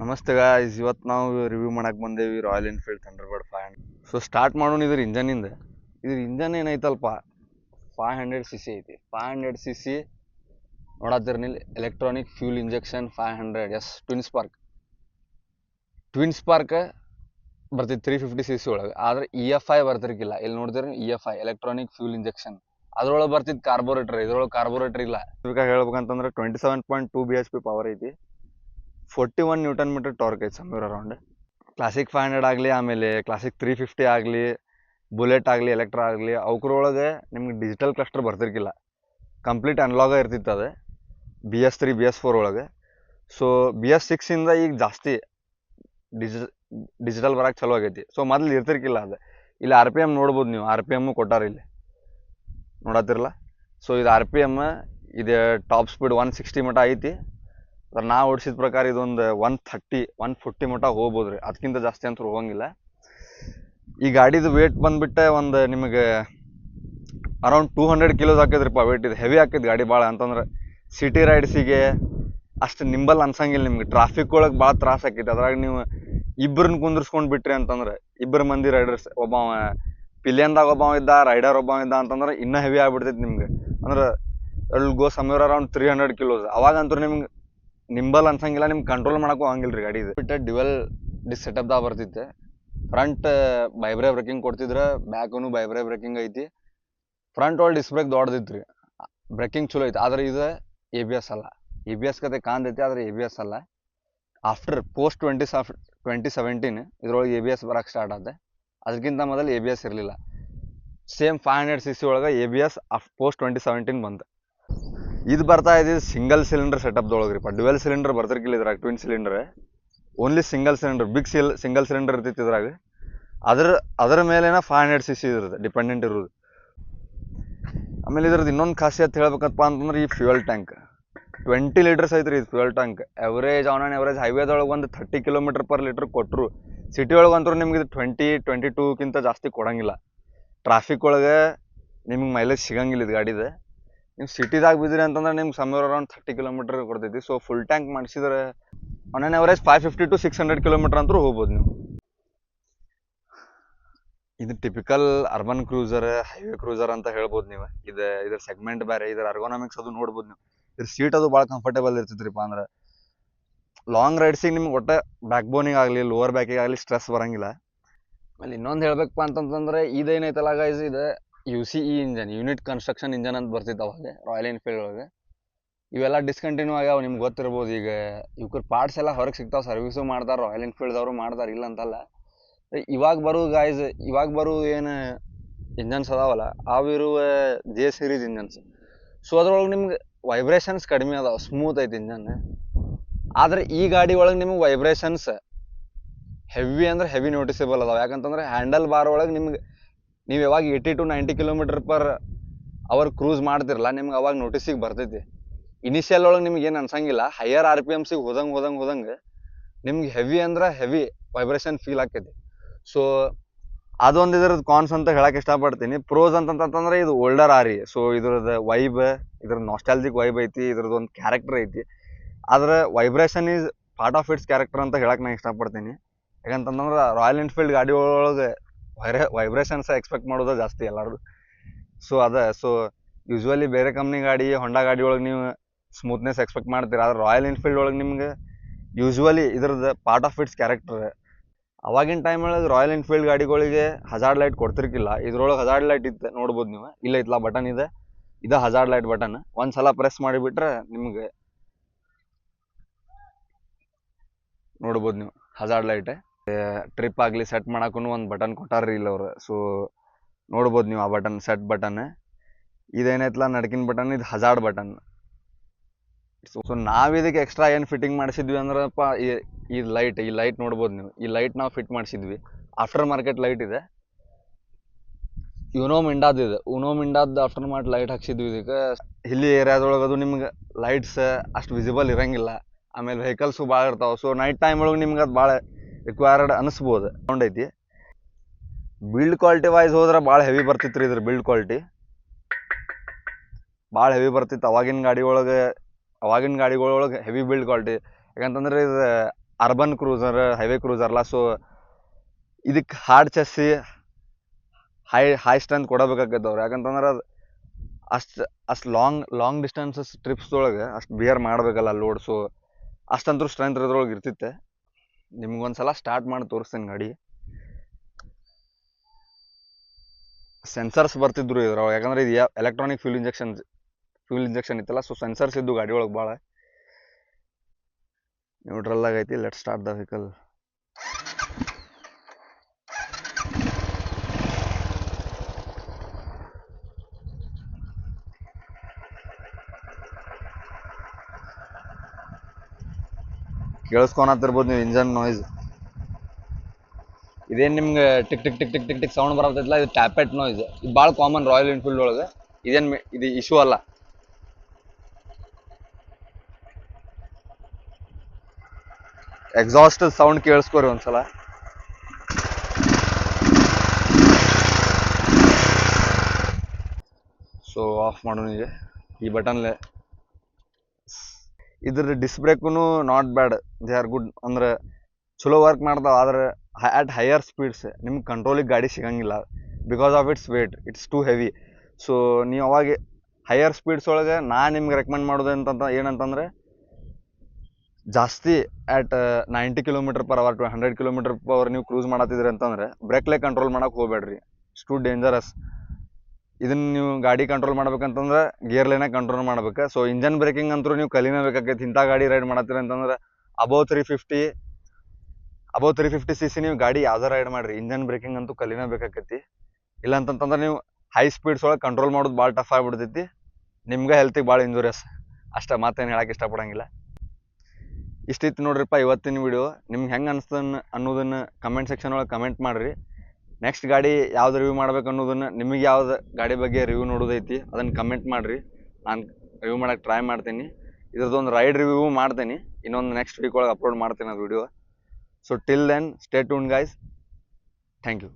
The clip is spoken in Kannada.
ನಮಸ್ತೆ ಗಾಯ್ಸ್ ಇವತ್ತು ನಾವು ರಿವ್ಯೂ ಮಾಡಕ್ಕೆ ಬಂದೇವಿ Royal Enfield Thunderbird five hundred so start ಮಾಡೋಣ ಇದ್ರ ಇಂಜನಿಂದ ಇದ್ರ ಇಂಜನ್ ಏನೈತಲ್ಪ? ಫೈವ್ ಹಂಡ್ರೆಡ್ ಸಿ ಸಿ ಐತಿ. Five hundred C C ನೋಡತ್ತಿರ್ನಿಲ್ಲ electronic fuel injection five hundred S twin spark twin spark ಬರ್ತಿತ್ತು ತ್ರೀ ಫಿಫ್ಟಿ ಸಿ ಸಿ ಒಳಗೆ. ಆದ್ರೆ ಇ ಎಫ್ ಐ ಬರ್ತಿರ್ಕಿಲ್ಲ. ಇಲ್ಲಿ ನೋಡಿದ್ರೆ E F I electronic fuel injection ಅದ್ರೊಳಗೆ ಬರ್ತಿತ್ತು ಕಾರ್ಬೋರೇಟರ್ ಇದ್ರೊಳಗೆ ಕಾರ್ಬೋರೇಟರ್ ಇಲ್ಲ. ಹೇಳ್ಬೇಕಂತಂದ್ರೆ twenty seven point two B H P power ಐತಿ. Forty one newton metre torque ಐತೆ ಸಮೀರ್ ಅರೌಂಡ್ ಕ್ಲಾಸಿಕ್ ಫೈವ್ ಹಂಡ್ರೆಡ್ ಆಗಲಿ, ಆಮೇಲೆ ಕ್ಲಾಸಿಕ್ ತ್ರೀ ಫಿಫ್ಟಿ ಆಗಲಿ ಬುಲೆಟ್ ಆಗಲಿ ಎಲೆಕ್ಟ್ರಾ ಆಗಲಿ ಅವ್ರೊಳಗೆ ನಿಮ್ಗೆ ಡಿಜಿಟಲ್ ಕ್ಲಸ್ಟರ್ ಬರ್ತಿರ್ಕಿಲ್ಲ. ಕಂಪ್ಲೀಟ್ ಅನ್ಲಾಗ ಇರ್ತಿತ್ತು ಅದು B S three B S four ಒಳಗೆ. ಸೊ ಬಿ ಎಸ್ ಸಿಕ್ಸಿಂದ ಈಗ ಜಾಸ್ತಿ ಡಿಜಿ ಡಿಜಿಟಲ್ ಬರಕ್ಕೆ ಚಲೋ ಆಗೈತಿ. ಸೊ ಮೊದಲು ಇರ್ತಿರ್ಕಿಲ್ಲ ಅದು. ಇಲ್ಲಿ ಆರ್ ಪಿ ಎಂ ನೋಡ್ಬೋದು ನೀವು ಆರ್ ಪಿ ಎಮ್ಮು ಕೊಟ್ಟಾರ ಇಲ್ಲಿ. ನೋಡತ್ತಿರಲ್ಲ ಸೊ ಇದು ಆರ್ ಪಿ ಎಂ ಇದು ಟಾಪ್ ಸ್ಪೀಡ್ ಒನ್ ಸಿಕ್ಸ್ಟಿ ಮಟ ಐತಿ. ನಾ ಓಡಿಸಿದ ಪ್ರಕಾರ ಇದೊಂದು ಒನ್ ಥರ್ಟಿ ಒನ್ ಫಿಫ್ಟಿ ಮಟ್ಟ ಹೋಗ್ಬೋದು ರೀ ಅದಕ್ಕಿಂತ ಜಾಸ್ತಿ ಅಂತೂ ಹೋಗಂಗಿಲ್ಲ. ಈ ಗಾಡಿದು ವೇಟ್ ಬಂದ್ಬಿಟ್ಟ ಒಂದು ನಿಮಗೆ ಅರೌಂಡ್ ಟೂ ಹಂಡ್ರೆಡ್ ಕಿಲೋಸ್ ಹಾಕಿದ್ರಿಪ್ಪ ವೇಟ್ ಇದು ಹೆವಿ ಹಾಕಿದ್ ಗಾಡಿ ಭಾಳ ಅಂತಂದ್ರೆ ಸಿಟಿ ರೈಡ್ಸಿಗೆ ಅಷ್ಟು ನಿಂಬಲ್ ಅನ್ಸಂಗಿಲ್ಲ ನಿಮ್ಗೆ. ಟ್ರಾಫಿಕ್ ಒಳಗೆ ಭಾಳ ತ್ರಾಸ ಆಕೈತಿ. ಅದ್ರಾಗ ನೀವು ಇಬ್ಬರನ್ನ ಕುಂದ್ರಸ್ಕೊಂಡು ಬಿಟ್ರಿ ಅಂತಂದ್ರೆ ಇಬ್ಬರು ಮಂದಿ ರೈಡರ್ಸ್ ಒಬ್ಬ ಪಿಲಿಯನ್ದಾಗ ಒಬ್ಬ ಇದ್ದ ರೈಡರ್ ಒಬ್ಬ ಇದ್ದ ಅಂತಂದ್ರೆ ಇನ್ನೂ ಹೆವಿ ಆಗ್ಬಿಡ್ತೈತಿ ನಿಮ್ಗೆ. ಅಂದ್ರೆ ಅಲ್ಲಿ go somewhere around three hundred kilos ಅವಾಗಂತೂ ನಿಮ್ಗೆ ನಿಂಬಲ್ ಅನ್ಸಂಗಿಲ್ಲ ನಿಮ್ಗೆ ಕಂಟ್ರೋಲ್ ಮಾಡಕ್ಕೂ ಹಂಗಿಲ್ಲ ರೀ ಗಾಡಿ ಇದು ಬಿಟ್ಟು ಡ್ಯುವೆಲ್ ಡಿಸ್ ಸೆಟಪ್ದಾಗ ಬರ್ತಿತ್ತೆ ಫ್ರಂಟ್ ಬೈಬ್ರೇ ಬ್ರೇಕಿಂಗ್ ಕೊಡ್ತಿದ್ರೆ ಬ್ಯಾಕೂ ಬೈಬ್ರೇ ಬ್ರೇಕಿಂಗ್ ಐತಿ. ಫ್ರಂಟ್ ಒಳಗೆ ಡಿಸ್ ಬ್ರೇಕ್ ದೊಡ್ಡದಿತ್ತು ರೀ ಬ್ರೇಕಿಂಗ್ ಚಲೋ ಐತಿ. ಆದ್ರೆ ಇದು ಎ ಬಿ ಎಸ್ ಅಲ್ಲ. ಎ ಬಿ ಎಸ್ ಕತೆ ಕಾಂದೈತಿ ಆದ್ರೆ ಎ ಬಿ ಎಸ್ ಅಲ್ಲ. ಆಫ್ಟರ್ ಪೋಸ್ಟ್ ಟ್ವೆಂಟಿ ಸಾಫ್ ಟ್ವೆಂಟಿ ಸೆವೆಂಟೀನ್ ಇದ್ರೊಳಗೆ ಎ ಬಿ ಎಸ್ ಬರಕ್ಕೆ ಸ್ಟಾರ್ಟ್ ಆದ. ಅದಕ್ಕಿಂತ ಮೊದಲು ಎ ಬಿ ಎಸ್ ಇರಲಿಲ್ಲ. Same five hundred C C ಒಳಗೆ A B S of post twenty seventeen ಬಂತು ಇದು ಬರ್ತಾ ಇದ್ದಿದ್ದು ಸಿಂಗಲ್ ಸಿಲಿಂಡರ್ ಸೆಟಪ್ದೊಳಗೆ ರೀ ಡ್ಯುವೆಲ್ ಸಿಲಿಂಡರ್ ಬರ್ತಿರ್ಕಿಲ್ಲ ಇದ್ರಾಗ twin cylinder only single cylinder big ಸಿಲ್ ಸಿಂಗಲ್ ಸಿಲಿಂಡರ್ ಇರ್ತಿತ್ತು ಇದ್ರಾಗ. ಅದ್ರ, ಅದರ ಮೇಲೇನ ಫೈವ್ ಹಂಡ್ರೆಡ್ ಸಿ ಸಿ ಇರುತ್ತೆ ಡಿಪೆಂಡೆಂಟ್ ಇರೋದು. ಆಮೇಲೆ ಇದ್ರದ್ದು ಇನ್ನೊಂದು ಖಾಸಿಯತ್ ಹೇಳ್ಬೇಕಪ್ಪ ಅಂತಂದ್ರೆ ಈ ಫ್ಯೂಯಲ್ ಟ್ಯಾಂಕ್ ಟ್ವೆಂಟಿ ಲೀಟರ್ಸ್ ಐತ್ರಿ ಇದು fuel tank average on on average ಹೈವೇದೊಳಗೆ ಒಂದು ಥರ್ಟಿ ಕಿಲೋಮೀಟರ್ ಪರ್ ಲೀಟರ್ ಕೊಟ್ಟರು ಸಿಟಿ ಒಳಗೆ ಅಂತೂ ನಿಮ್ಗೆ ಇದು ಟ್ವೆಂಟಿ ಟ್ವೆಂಟಿ ಟೂಕ್ಕಿಂತ ಜಾಸ್ತಿ ಕೊಡಂಗಿಲ್ಲ. ಟ್ರಾಫಿಕ್ ಒಳಗೆ ನಿಮ್ಗೆ ಮೈಲೇಜ್ ಸಿಗಂಗಿಲ್ಲ ಇದು ಗಾಡಿದು. ನೀವು ಸಿಟಿದಾಗ ಬಿದ್ರಿ ಅಂತಂದ್ರೆ ನಿಮ್ಗೆ ಸಮರ್ ಅರೌಂಡ್ ಥರ್ಟಿ ಕಿಲೋಮೀಟರ್ ಕೊಡ್ತೈತಿ. ಸೊ ಫುಲ್ ಟ್ಯಾಂಕ್ ಮಾಡಿಸಿದ್ರೆ on on average five fifty to six hundred kilometre ಅಂತೂ ಹೋಗ್ಬೋದು ನೀವು. ಇದು typical urban cruiser highway cruiser ಅಂತ ಹೇಳ್ಬೋದು ನೀವು. ಇದು, ಇದ್ರ ಸೆಗ್ಮೆಂಟ್ ಬೇರೆ, ಇದ್ರ ಅರ್ಗೋನಾಮಿಕ್ಸ್ ಅದು ನೋಡ್ಬೋದು ನೀವು. ಇದ್ರ ಸೀಟ್ ಅದು ಭಾಳ ಕಂಫರ್ಟೇಬಲ್ ಇರ್ತೈತ್ರಿಪ್ಪ ಅಂದ್ರೆ ಲಾಂಗ್ ರೈಡ್ಸಿಗೆ ನಿಮ್ಗೆ ಒಟ್ಟೆ ಬ್ಯಾಕ್ ಬೋನಿಗೆ ಆಗಲಿ ಲೋವರ್ ಬ್ಯಾಕಿಗೆ ಆಗಲಿ ಸ್ಟ್ರೆಸ್ ಬರಂಗಿಲ್ಲ. ಆಮೇಲೆ ಇನ್ನೊಂದು ಹೇಳ್ಬೇಕಪ್ಪ ಅಂತಂತಂದ್ರೆ ಇದೇನೈತಲ್ಲ ಗೈಸ್ ಇದು U C E engine unit construction engine ಅಂತ ಬರ್ತಿತ್ತು ಅವಾಗ ರಾಯಲ್ ಎನ್ಫೀಲ್ಡ್ ಒಳಗೆ. ಇವೆಲ್ಲ ಡಿಸ್ಕಂಟಿನ್ಯೂ ಆಗ್ಯಾವ, ನಿಮ್ಗೆ ಗೊತ್ತಿರ್ಬೋದು ಈಗ. ಇವ್ರ ಪಾರ್ಟ್ಸ್ ಎಲ್ಲ ಹೊರಗೆ ಸಿಗ್ತಾವೆ ಸರ್ವಿಸು ಮಾಡ್ತಾರೆ ರಾಯಲ್ ಎನ್ಫೀಲ್ಡ್ದವರು ಮಾಡ್ತಾರೆ, ಇಲ್ಲ ಅಂತಲ್ಲ. ಇವಾಗ ಬರೋ ಗಾಯ್ಸ್ ಇವಾಗ ಬರೋ ಏನು ಇಂಜನ್ಸ್ ಅದಾವಲ್ಲ ಅವಿರುವ ಜೆ ಸೀರೀಸ್ ಇಂಜನ್ಸ್ ಸೊ ಅದ್ರೊಳಗೆ ನಿಮ್ಗೆ ವೈಬ್ರೇಷನ್ಸ್ ಕಡಿಮೆ ಅದಾವ ಸ್ಮೂತ್ ಐತಿ ಇಂಜನ್ ಆದ್ರೆ ಈ ಗಾಡಿ ಒಳಗೆ ನಿಮ್ಗೆ ವೈಬ್ರೇಷನ್ಸ್ ಹೆವಿ ಅಂದ್ರೆ ಹೆವಿ ನೋಟಿಸೇಬಲ್ ಅದಾವ. ಯಾಕಂತಂದ್ರೆ ಹ್ಯಾಂಡಲ್ ಬಾರ್ ಒಳಗೆ ನಿಮ್ಗೆ ನೀವು ಯಾವಾಗ eighty to ninety kilometre per hour cruise ಮಾಡ್ತಿರಲ್ಲ, ನಿಮ್ಗೆ ಅವಾಗ ನೋಟಿಸಿಗೆ ಬರ್ತೈತಿ. ಇನಿಷಿಯಲ್ ಒಳಗೆ ನಿಮ್ಗೆ ಏನು ಅನ್ಸಂಗಿಲ್ಲ ಹೈಯರ್ ಆರ್ ಪಿ ಎಮ್ಸಿಗೆ ಹೋದಂಗೆ ಹೋದಂಗೆ ಹೋದಂಗೆ ನಿಮ್ಗೆ ಹೆವಿ ಅಂದ್ರೆ ಹೆವಿ ವೈಬ್ರೇಷನ್ ಫೀಲ್ ಆಕೈತಿ. ಸೊ ಅದೊಂದು ಇದ್ರದ್ದು ಕಾನ್ಸ್ ಅಂತ ಹೇಳಕ್ಕೆ ಇಷ್ಟಪಡ್ತೀನಿ. ಪ್ರೋಸ್ ಅಂತಂತಂದ್ರೆ ಇದು ಓಲ್ಡರ್ ಆರಿ ಸೊ ಇದ್ರದ್ದು ವೈಬ್ ಇದ್ರ ನಾಸ್ಟಾಲಜಿಕ್ ವೈಬ್ ಐತಿ ಇದ್ರದ್ದು ಒಂದು ಕ್ಯಾರೆಕ್ಟರ್ ಐತಿ. ಆದ್ರೆ vibration is part of its character ಅಂತ ಹೇಳಕ್ಕೆ ನಾನು ಇಷ್ಟಪಡ್ತೀನಿ. ಯಾಕಂತಂದ್ರೆ ರಾಯಲ್ ಎನ್ಫೀಲ್ಡ್ ಗಾಡಿ ವೈರೇ ವೈಬ್ರೇಷನ್ಸ್ ಎಕ್ಸ್ಪೆಕ್ಟ್ ಮಾಡೋದು ಜಾಸ್ತಿ ಎಲ್ಲರದು. ಸೊ ಅದ ಸೊ ಯೂಶ್ವಲಿ ಬೇರೆ ಕಂಪ್ನಿ ಗಾಡಿ ಹೊಂಡಾ ಗಾಡಿ ಒಳಗೆ ನೀವು ಸ್ಮೂತ್ನೆಸ್ ಎಕ್ಸ್ಪೆಕ್ಟ್ ಮಾಡ್ತೀರಾ. ಆದ್ರೆ ರಾಯಲ್ ಎನ್ಫೀಲ್ಡ್ ಒಳಗೆ ನಿಮ್ಗೆ ಯೂಶ್ವಲಿ ಇದ್ರದ್ದು ಪಾರ್ಟ್ ಆಫ್ ಇಟ್ಸ್ ಕ್ಯಾರೆಕ್ಟರ್ ಅವಾಗಿನ ಟೈಮ್ ಒಳಗೆ ರಾಯಲ್ ಎನ್ಫೀಲ್ಡ್ ಗಾಡಿಗಳಿಗೆ ಹಜಾರ್ಡ್ ಲೈಟ್ ಕೊಡ್ತಿರ್ಕಿಲ್ಲ. ಇದ್ರೊಳಗೆ ಹಜಾರ್ಡ್ ಲೈಟ್ ಇತ್ತು ನೋಡ್ಬೋದು ನೀವು. ಇಲ್ಲ, ಇತ್ಲ ಬಟನ್ ಇದೆ. ಇದು ಹಜಾರ್ಡ್ ಲೈಟ್ ಬಟನ್ ಒಂದು ಸಲ ಪ್ರೆಸ್ ಮಾಡಿಬಿಟ್ರೆ ನಿಮ್ಗೆ ನೋಡ್ಬೋದು ನೀವು ಹಜಾರ್ಡ್ ಲೈಟ್ ಟ್ರಿಪ್ ಆಗಲಿ ಸೆಟ್ ಮಾಡಕ್ಕೂ ಒಂದು ಬಟನ್ ಕೊಟ್ಟಾರ್ರಿ ಇಲ್ಲಿ ಅವ್ರು. ಸೊ ನೋಡ್ಬೋದು ನೀವು ಆ ಬಟನ್ ಸೆಟ್ ಬಟನ್ ಇದೇನೈತಲ್ಲ ನಡ್ಕಿನ ಬಟನ್ ಇದು ಹಜಾರ್ಡ್ ಬಟನ್ ಸೊ ನಾವು ಇದಕ್ಕೆ ಎಕ್ಸ್ಟ್ರಾ ಏನು ಫಿಟ್ಟಿಂಗ್ ಮಾಡಿಸಿದ್ವಿ ಅಂದ್ರಪ್ಪ ಈ ಲೈಟ್ ಈ ಲೈಟ್ ನೋಡ್ಬೋದು ನೀವು. ಈ ಲೈಟ್ ನಾವು ಫಿಟ್ ಮಾಡಿಸಿದ್ವಿ. ಆಫ್ಟರ್ ಮಾರ್ಕೆಟ್ ಲೈಟ್ ಇದೆ. ಯುನೋ ಮಿಂಡಾದ್ ಇದೆ. ಯುನೋ ಮಿಂಡಾದ್ ಆಫ್ಟರ್ ಮಾರ್ಕೆಟ್ ಲೈಟ್ ಹಾಕ್ಸಿದ್ವಿ ಇದಕ್ಕೆ. ಹಿಲ್ಲಿ ಏರಿಯಾದೊಳಗೆ ಅದು ನಿಮ್ಗೆ ಲೈಟ್ಸ್ ಅಷ್ಟು ವಿಸಿಬಲ್ ಇರಂಗಿಲ್ಲ. ಆಮೇಲೆ ವೆಹಿಕಲ್ಸು ಭಾಳ ಇರ್ತಾವೆ. ಸೊ ನೈಟ್ ಟೈಮ್ ಒಳಗೆ ನಿಮ್ಗೆ ಅದು ಭಾಳ ರಿಕ್ವೈರ್ಡ್ ಅನಿಸ್ಬೋದು. ಸೌಂಡ್ ಐತಿ ಬಿಲ್ಡ್ ಕ್ವಾಲಿಟಿ ವೈಸ್ ಹೋದ್ರೆ ಭಾಳ ಹೆವಿ ಬರ್ತಿತ್ತು ರೀ ಇದ್ರ ಬಿಲ್ಡ್ ಕ್ವಾಲಿಟಿ ಭಾಳ ಹೆವಿ ಬರ್ತಿತ್ತು. ಅವಾಗಿನ ಗಾಡಿ ಒಳಗೆ, ಅವಾಗಿನ ಗಾಡಿಗಳೊಳಗೆ ಹೆವಿ ಬಿಲ್ಡ್ ಕ್ವಾಲಿಟಿ ಯಾಕಂತಂದ್ರೆ ಇದು ಅರ್ಬನ್ ಕ್ರೂಸರ್ ಹೈವೇ ಕ್ರೂಸರ್ಲ ಸೊ ಇದಕ್ಕೆ hard chassis high high strength ಕೊಡಬೇಕಾಗತ್ತವ್ರು ಯಾಕಂತಂದ್ರೆ ಅದು ಅಷ್ಟು ಅಷ್ಟು ಲಾಂಗ್ ಲಾಂಗ್ ಡಿಸ್ಟೆನ್ಸಸ್ ಟ್ರಿಪ್ಸ್ದೊಳಗೆ ಅಷ್ಟು ಬಿಯರ್ ಮಾಡಬೇಕಲ್ಲ ಲೋಡ್ ಸೊ ಅಷ್ಟಂತೂ ಸ್ಟ್ರೆಂತ್ ಇರೋದ್ರೊಳಗೆ ಇರ್ತಿತ್ತೆ. ನಿಮ್ಗೊಂದ್ಸಲ ಸ್ಟಾರ್ಟ್ ಮಾಡಿ ತೋರಿಸ್ತೀನಿ ಗಾಡಿ. ಸೆನ್ಸರ್ಸ್ ಬರ್ತಿದ್ರು ಇದ್ರೊಳಗೆ. ಯಾಕಂದ್ರೆ ಇದು electronic fuel injection fuel injection ಇತ್ತಲ್ಲ ಸೊ ಸೆನ್ಸರ್ಸ್ ಇದ್ದು ಗಾಡಿ ಒಳಗೆ ಭಾಳ ನ್ಯೂಟ್ರಲ್ ಐತಿ ಲೆಟ್ ಸ್ಟಾರ್ಟ್ ದ ವೆಹಿಕಲ್ ಕೇಳಿಸ್ಕೊಳತ್ತಿರ್ಬೋದು ನೀವು ಇಂಜನ್ ನಾಯ್ಸ್ ಇದೇನು ನಿಮ್ಗೆ tick tick tick tick tick tick sound ಬರತ್ತೈತಲ್ಲ ಇದು ಟ್ಯಾಪೆಟ್ ನಾಯ್ಸ್ ಇದು ಭಾಳ ಕಾಮನ್ ರಾಯಲ್ ಎನ್ಫೀಲ್ಡ್ ಒಳಗೆ. ಇದೇನು ಇದು ಇಶ್ಯೂ ಅಲ್ಲ. ಎಕ್ಸಾಸ್ಟ್ ಸೌಂಡ್ ಕೇಳಿಸ್ಕೊರಿ ಒಂದ್ಸಲ. ಸೊ ಆಫ್ ಮಾಡೋಣ ಈಗ ಈ ಬಟನ್ಲೆ ಇದ್ರ disc brake not bad they are good ಅಂದ್ರೆ ಚಲೋ ವರ್ಕ್ ಮಾಡ್ತಾವ. ಆದ್ರೆ ಅಟ್ ಹೈಯರ್ ಸ್ಪೀಡ್ಸ್ ನಿಮ್ಗೆ ಕಂಟ್ರೋಲಿಗೆ ಗಾಡಿ ಸಿಗಂಗಿಲ್ಲ. Because of its weight it's too heavy so ನೀವು ಅವಾಗ ಹೈಯರ್ ಸ್ಪೀಡ್ಸ್ ಒಳಗೆ ನಾ ನಿಮ್ಗೆ ರೆಕಮೆಂಡ್ ಮಾಡೋದು ಅಂತಂತ ಏನಂತಂದ್ರೆ ಜಾಸ್ತಿ at ninety kilometre per hour to hundred kilometre per ನೀವು ಕ್ರೂಸ್ ಮಾಡತ್ತಿದ್ರಿ ಅಂತಂದ್ರೆ ಬ್ರೇಕ್ಲೆ ಕಂಟ್ರೋಲ್ ಮಾಡಕ್ಕೆ ಹೋಗ್ಬೇಡ್ರಿ. ಇಟ್ಸ್ ಟು ಡೇಂಜರಸ್ ಇದನ್ನ ನೀವು ಗಾಡಿ ಕಂಟ್ರೋಲ್ ಮಾಡ್ಬೇಕಂತಂದ್ರೆ ಗೇರ್ಲೇನೆ ಕಂಟ್ರೋಲ್ ಮಾಡ್ಬೇಕು. ಸೊ ಇಂಜನ್ ಬ್ರೇಕಿಂಗ್ ಅಂತೂ ನೀವು ಕಲಿನಬೇಕಾಗೈತೆ ಇಂಥ ಗಾಡಿ ರೈಡ್ ಮಾಡತ್ತೀರಿ ಅಂತಂದ್ರೆ above three fifty above three fifty C C ನೀವು ಗಾಡಿ ಯಾವ್ದಾರ ರೈಡ್ ಮಾಡ್ರಿ. ಇಂಜನ್ ಬ್ರೇಕಿಂಗ್ ಅಂತೂ ಕಲಿನಬೇಕಾಗೈತಿ ಇಲ್ಲ ಅಂತಂತಂದ್ರೆ ನೀವು ಹೈ ಸ್ಪೀಡ್ಸ್ ಒಳಗೆ ಕಂಟ್ರೋಲ್ ಮಾಡೋದು ಭಾಳ ಟಫ್ ಆಗಿಬಿಡ್ತೈತಿ. ನಿಮ್ಗೆ ಹೆಲ್ತಿಗೆ ಭಾಳ ಇಂಜುರಿಯಸ್ ಅಷ್ಟೇ ಮಾತೇನು ಹೇಳಕ್ಕೆ ಇಷ್ಟಪಡೋಂಗಿಲ್ಲ. ಇಷ್ಟಿತ್ತು ನೋಡ್ರಿಪ್ಪ ಇವತ್ತಿನ ವಿಡಿಯೋ ನಿಮ್ಗೆ ಹೆಂಗೆ ಅನ್ಸ್ತನ್ ಅನ್ನೋದನ್ನ ಕಮೆಂಟ್ ಸೆಕ್ಷನ್ ಒಳಗೆ ಕಮೆಂಟ್ ಮಾಡಿರಿ. ನೆಕ್ಸ್ಟ್ ಗಾಡಿ ಯಾವ್ದು ರಿವ್ಯೂ ಮಾಡ್ಬೇಕು ಅನ್ನೋದನ್ನ ನಿಮಗೆ ಯಾವ್ದು ಗಾಡಿ ಬಗ್ಗೆ ರಿವ್ಯೂ ನೋಡೋದೈತಿ, ಅದನ್ನು ಕಮೆಂಟ್ ಮಾಡಿರಿ. ನಾನು ರಿವ್ಯೂ ಮಾಡಕ್ಕೆ ಟ್ರೈ ಮಾಡ್ತೀನಿ. ಇದ್ರದ್ದೊಂದು ರೈಡ್ ರಿವ್ಯೂ ಮಾಡ್ತೀನಿ. ಇನ್ನೊಂದು ನೆಕ್ಸ್ಟ್ ವೀಕ್ ಒಳಗೆ ಅಪ್ಲೋಡ್ ಮಾಡ್ತೀನಿ ಅದು video so till then stay tuned guys thank you